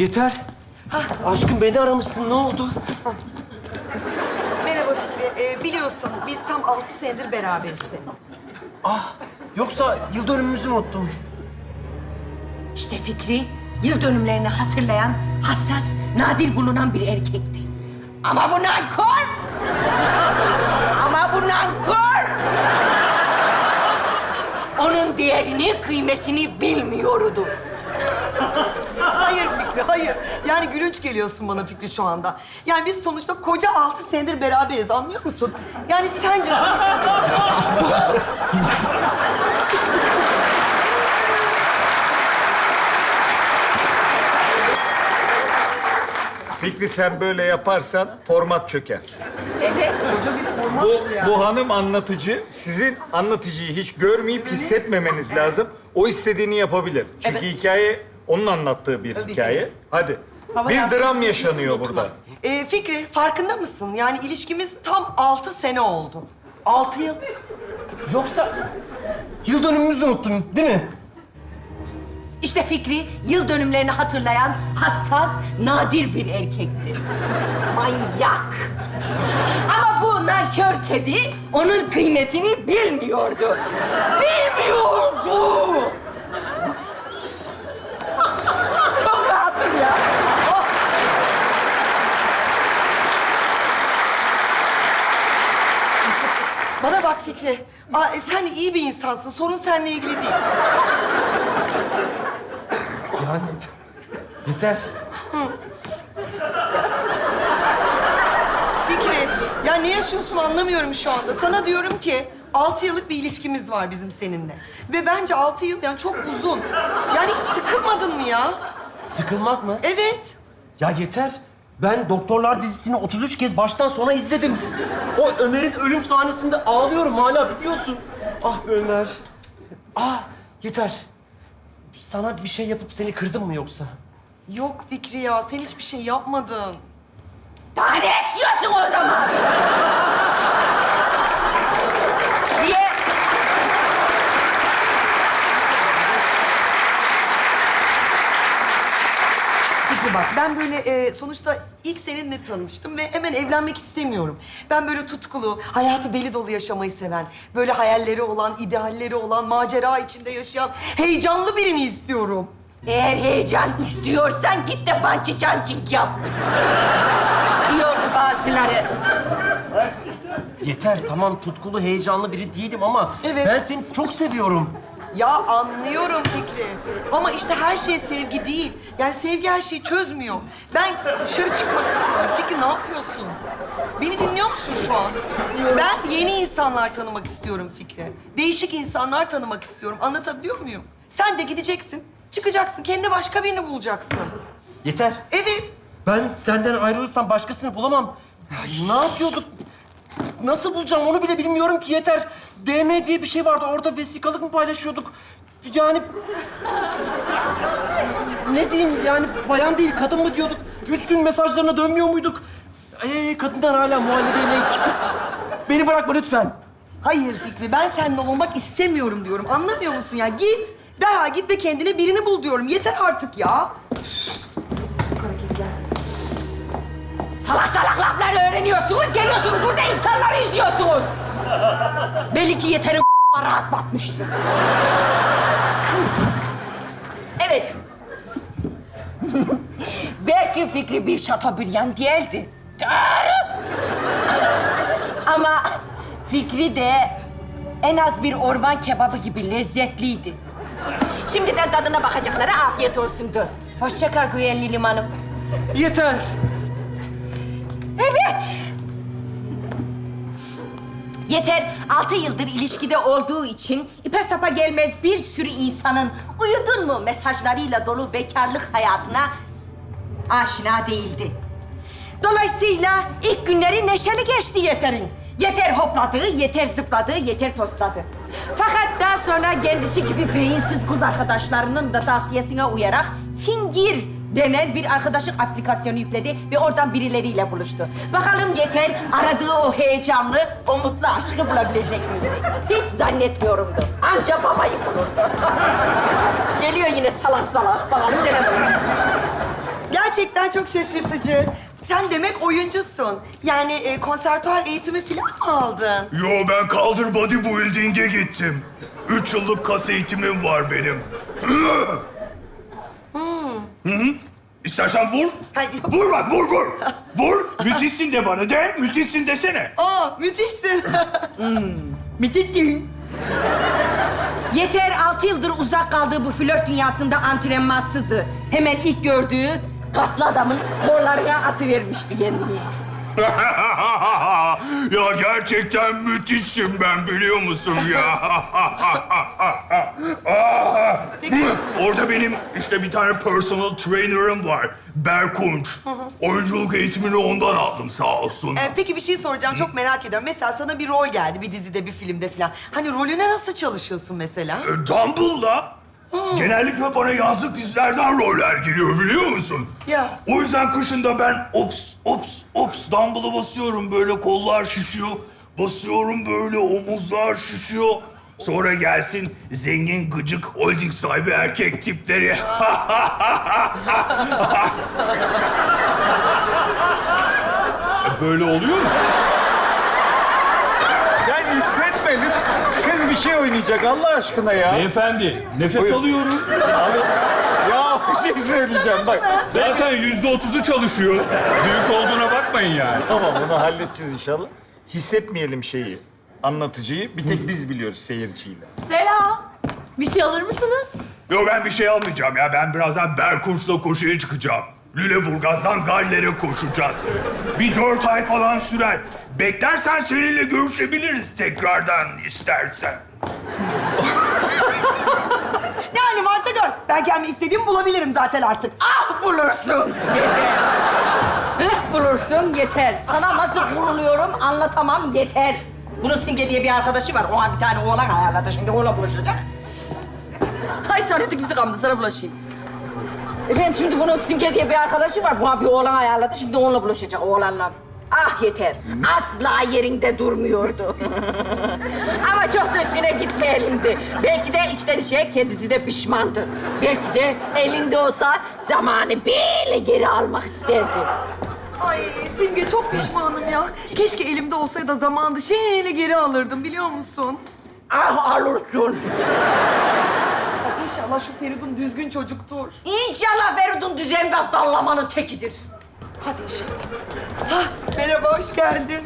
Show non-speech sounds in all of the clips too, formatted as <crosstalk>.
Yeter. Aşkım beni aramışsın. Ne oldu? Merhaba Fikri. Ee, biliyorsun biz tam altı senedir beraberiz seninle. Ah, yoksa yıl dönümümüzü mü unuttum? İşte Fikri yıl dönümlerini hatırlayan hassas, nadir bulunan bir erkekti. Ama bu nankor! Ama bu nankor! Onun değerini, kıymetini bilmiyordu. Hayır Fikri, hayır. Yani gülünç geliyorsun bana Fikri şu anda. Yani biz sonuçta koca altı senedir beraberiz, anlıyor musun? Yani sence... Fikri sen böyle yaparsan format çöker. Evet. Bu, bu hanım anlatıcı. Sizin anlatıcıyı hiç görmeyip hissetmemeniz lazım. O istediğini yapabilir. Çünkü Evet. hikaye onun anlattığı bir Tabii hikaye. ki. Hadi. Hava bir yansın, dram yaşanıyor unutma. burada. Ee, Fikri, farkında mısın? Yani ilişkimiz tam altı sene oldu. Altı yıl. Yoksa yıl dönümümüzü unuttun değil mi? İşte Fikri yıl dönümlerini hatırlayan hassas, nadir bir erkekti. Manyak. Ama bu nankör kedi onun kıymetini. Bilmiyordu. Çok rahatım ya. Oh. Bana bak Fikri. Aa, e, sen iyi bir insansın. Sorun seninle ilgili değil. Yani yeter. Fikri, ya ne yaşıyorsun anlamıyorum şu anda. Sana diyorum ki altı yıllık bir ilişkimiz var bizim seninle. Ve bence altı yıl yani çok uzun. Yani hiç sıkılmadın mı ya? Sıkılmak mı? Evet. Ya yeter. Ben Doktorlar dizisini 33 kez baştan sona izledim. O Ömer'in ölüm sahnesinde ağlıyorum hala biliyorsun. Ah be Ömer. Ah yeter. Sana bir şey yapıp seni kırdım mı yoksa? Yok Fikri ya, sen hiçbir şey yapmadın. Daha ne istiyorsun o zaman? Diye Fikri bak, ben böyle e, sonuçta ilk seninle tanıştım ve hemen evlenmek istemiyorum. Ben böyle tutkulu, hayatı deli dolu yaşamayı seven, böyle hayalleri olan, idealleri olan, macera içinde yaşayan, heyecanlı birini istiyorum. Eğer heyecan istiyorsan git de bungee jumping yap. Diyordu bazıları. Yeter tamam tutkulu heyecanlı biri değilim ama Evet. ben seni çok seviyorum. Ya anlıyorum Fikri. Ama işte her şey sevgi değil. Yani sevgi her şeyi çözmüyor. Ben dışarı çıkmak istiyorum. Fikri ne yapıyorsun? Beni dinliyor musun şu an? Ben yeni insanlar tanımak istiyorum Fikri. Değişik insanlar tanımak istiyorum. Anlatabiliyor muyum? Sen de gideceksin, çıkacaksın. Kendine başka birini bulacaksın. Yeter. Evet. Ben senden ayrılırsam başkasını bulamam. Ne yapıyorduk? Nasıl bulacağım onu bile bilmiyorum ki yeter. DM diye bir şey vardı orada vesikalık mı paylaşıyorduk? Yani... Ne diyeyim yani bayan değil kadın mı diyorduk? Üç gün mesajlarına dönmüyor muyduk? Ee, kadınlar hala muhallebeyle çıkıp... Beni bırakma lütfen. Hayır Fikri, ben seninle olmak istemiyorum diyorum. Anlamıyor musun ya? Git. Derhal git ve kendine birini bul diyorum. Yeter artık ya. Salak salak laflar öğreniyorsunuz, geliyorsunuz burada insanları izliyorsunuz. Belli ki yeterin <laughs> rahat batmıştı. evet. <laughs> Belki fikri bir şatobriyan değildi. Doğru. Ama fikri de en az bir orman kebabı gibi lezzetliydi. Şimdiden tadına bakacaklara afiyet olsundu. Hoşça kal güvenli limanım. Yeter. Yeter altı yıldır ilişkide olduğu için ipe sapa gelmez bir sürü insanın uyudun mu mesajlarıyla dolu bekarlık hayatına aşina değildi. Dolayısıyla ilk günleri neşeli geçti Yeter'in. Yeter hopladı, yeter zıpladı, yeter tosladı. Fakat daha sonra kendisi gibi beyinsiz kız arkadaşlarının da tavsiyesine uyarak Fingir denen bir arkadaşlık aplikasyonu yükledi ve oradan birileriyle buluştu. Bakalım Yeter aradığı o heyecanlı, o mutlu aşkı bulabilecek miydi? Hiç zannetmiyorumdu. Anca babayı bulurdu. <laughs> Geliyor yine salak salak. Bakalım olur. Gerçekten çok şaşırtıcı. Sen demek oyuncusun. Yani e, konservatuar eğitimi falan mı aldın? Yo ben kaldır bodybuilding'e gittim. Üç yıllık kas eğitimim var benim. <laughs> Hı hı. İstersen vur. Hay, yok. Vur bak vur vur. <laughs> Vur. Müthişsin de bana de. Müthişsin desene. Aa, müthişsin. <laughs> Yeter altı yıldır uzak kaldığı bu flört dünyasında antrenmansızdı. Hemen ilk gördüğü kaslı adamın kollarına atıvermişti kendini. <laughs> ya gerçekten müthişsin ben biliyor musun ya? Peki, <laughs> Orada benim işte bir tane personal trainer'ım var. Berkunç. Oyunculuk eğitimini ondan aldım sağ olsun. e, peki bir şey soracağım. Çok merak ediyorum. Mesela sana bir rol geldi bir dizide, bir filmde falan. Hani rolüne nasıl çalışıyorsun mesela? E, Dumble'la genellikle bana yazlık dizilerden roller geliyor biliyor musun? Ya. O yüzden kışında ben ops ops ops Dumble'a basıyorum böyle kollar şişiyor. Basıyorum böyle omuzlar şişiyor. Sonra gelsin zengin gıcık holding sahibi erkek tipleri. <laughs> böyle oluyor mu? Sen bir şey oynayacak Allah aşkına ya. Beyefendi nefes Buyur. alıyorum. Ya bir şey söyleyeceğim bak. Zaten yüzde otuzu çalışıyor. Büyük olduğuna bakmayın yani. Tamam onu halledeceğiz inşallah. Hissetmeyelim şeyi. Anlatıcıyı bir tek biz biliyoruz seyirciyle. Selam. Bir şey alır mısınız? Yo ben bir şey almayacağım ya. Ben birazdan Berkunç'la koşuya çıkacağım. Lüleburgaz'dan Galler'e koşacağız. Bir dört ay falan sürer. Beklersen seninle görüşebiliriz tekrardan istersen. Ne halin varsa gör. Ben kendi istediğimi bulabilirim zaten artık. Ah bulursun yeter. Eh bulursun yeter. Sana nasıl kuruluyorum anlatamam yeter. Bunun Simge diye bir arkadaşı var. Ona bir tane oğlan ayarladı. Şimdi ona bulaşacak. Hay sonra kimse kalmadı. Sana bulaşayım. Efendim şimdi bunun Simge diye bir arkadaşı var. Buna bir oğlan ayarladı. Şimdi onunla bulaşacak oğlanla. Ah yeter. Asla yerinde durmuyordu. <laughs> Ama çok da üstüne gitmeyelimdi. Belki de içten içe kendisi de pişmandı. Belki de elinde olsa zamanı böyle geri almak isterdi. Ay Simge çok pişmanım ya. Keşke elimde olsaydı da zamanında şeyini geri alırdım biliyor musun? Ah alırsın. Ay, İnşallah şu Feridun düzgün çocuktur. İnşallah Feridun düzenbaz dallamanın tekidir. Hadi inşallah. Hah, merhaba, hoş geldin.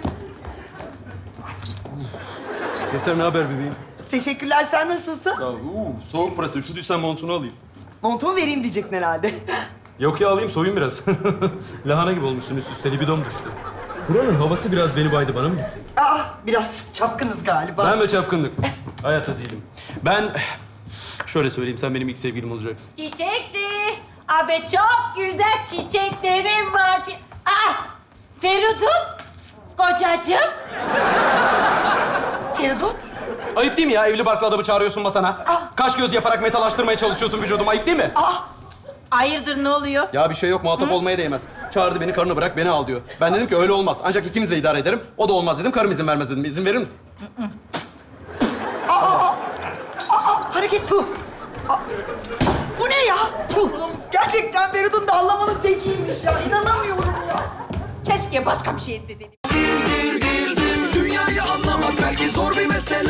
Yeter ne haber bebeğim? Teşekkürler, sen nasılsın? Ya, uu, soğuk burası. Üşüdüysen montunu alayım. Montumu vereyim diyecektin herhalde. Yok ya alayım soyun biraz. <laughs> Lahana gibi olmuşsun üst üste libidom düştü. Buranın havası biraz beni baydı bana mı gitsek? Aa, biraz çapkınız galiba. Ben ve çapkınlık. Hayata değilim. Ben şöyle söyleyeyim sen benim ilk sevgilim olacaksın. Çiçekçi. Abi çok güzel çiçeklerim var. Ah! Feridun. Kocacığım. Feridun, Ayıp değil mi ya evli barklı adamı çağırıyorsun masana? Kaş göz yaparak metalaştırmaya çalışıyorsun vücudumu ayıp değil mi? Hayırdır ne oluyor? Ya bir şey yok muhatap olmaya değmez. Çağırdı beni karını bırak beni al diyor. Ben dedim ki öyle olmaz. Ancak ikimiz de idare ederim. O da olmaz dedim. Karım izin vermez dedim. İzin verir misin? hareket bu. Bu ne ya? Puh. Gerçekten Feridun da anlamanın tekiymiş ya. İnanamıyorum ya. Keşke başka bir şey isteseydim. Dünyayı anlamak belki zor bir mesele